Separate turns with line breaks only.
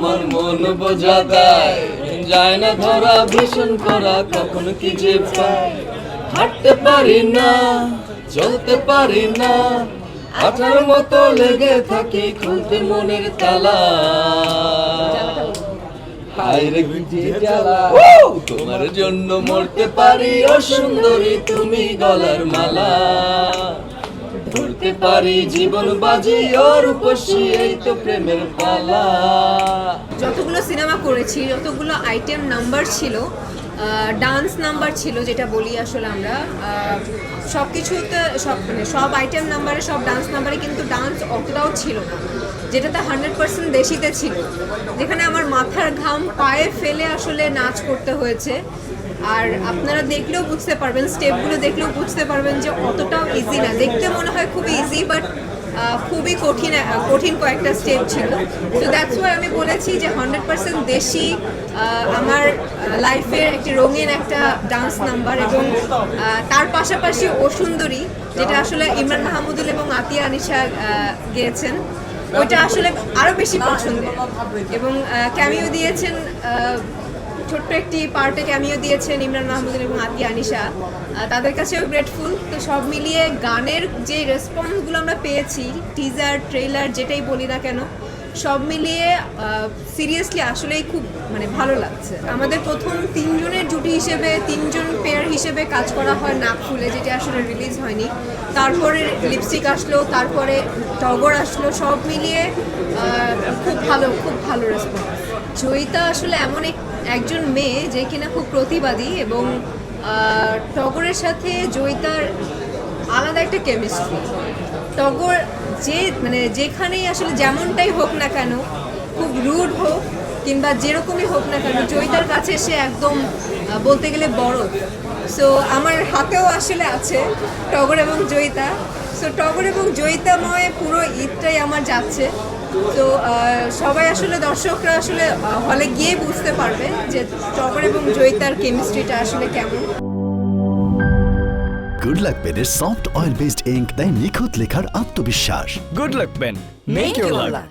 তোমার মন বোঝা দেয়। যায় না ধরা, ভীষণ করা, কখন কি যে হাঁটতে পারি না, চলতে পারি না, আঠার মতো লেগে থাকি খুলতে মনের তালা। তোমার জন্য মরতে পারি, ও সুন্দরী, তুমি গলার মালা। ধরতে পারি, জীবন বাজি, ওর উপসী এই তো প্রেমের পালা।
সিনেমা করেছি, যতগুলো আইটেম নাম্বার ছিল ডান্স নাম্বার ছিল যেটা বলি আসলে আমরা সব কিছুতে সব মানে সব আইটেম নাম্বারে সব ডান্স নাম্বারে কিন্তু ডান্স অতটাও ছিল যেটাতে হান্ড্রেড পার্সেন্ট দেশিতে ছিল। যেখানে আমার মাথার ঘাম পায়ে ফেলে আসলে নাচ করতে হয়েছে। আর আপনারা দেখলেও বুঝতে পারবেন স্টেপগুলো দেখলেও বুঝতে পারবেন যে অতটাও ইজি না। দেখতে মনে হয় খুবই ইজি বাট খুবই কঠিন কঠিন কয়েকটা স্টেপ ছিল। তো দ্যাটস ওয়াই আমি বলেছি যে হান্ড্রেড পার্সেন্ট দেশি আমার লাইফের একটি রঙিন একটা ডান্স নাম্বার এবং তার পাশাপাশি ও সুন্দরী যেটা আসলে ইমরান মাহমুদুল এবং আতিয়া আহ, গেয়েছেন ওইটা আসলে আরও বেশি পছন্দের। এবং ক্যামিও দিয়েছেন ছোট্ট একটি পার্টে ক্যামিও দিয়েছেন ইমরান মাহমুদুল এবং আতি আনিশা। তাদের কাছেও গ্রেটফুল তো সব মিলিয়ে গানের যে রেসপন্সগুলো আমরা পেয়েছি টিজার ট্রেলার যেটাই বলি না কেন সব মিলিয়ে সিরিয়াসলি আসলেই খুব মানে ভালো লাগছে। আমাদের প্রথম তিনজনের জুটি হিসেবে, তিনজন পেয়ার হিসেবে কাজ করা হয় নাক ফুলে যেটা আসলে রিলিজ হয়নি। তারপরে লিপস্টিক আসলো, তারপরে টগর আসলো, সব মিলিয়ে খুব ভালো খুব ভালো রেসপন্স জয়িতা আসলে এমন এক- একজন মেয়ে যে কিনা খুব প্রতিবাদী এবং টগরের সাথে জয়িতার আলাদা একটা কেমিস্ট্রি টগর যে মানে যেখানেই আসলে যেমনটাই হোক না কেন, খুব রুড হোক কিংবা যেরকমই হোক না কেন, জয়িতার কাছে সে একদম বলতে গেলে বড়। সো আমার হাতেও আসলে আছে টগর এবং জয়িতা। সো টগর এবং জয়িতাময় পুরো ঈদটাই আমার যাচ্ছে। তো সবাই আসলে দর্শকরা আসলে হলে গিয়ে বুঝতে পারবে যে টগর এবং জয়িতার কেমিস্ট্রিটা আসলে কেমন।
গুড লাক পেনের সফট অয়েল বেসড ইঙ্ক তাই নিখুঁত লেখার আত্মবিশ্বাস।
Good luck pen make your luck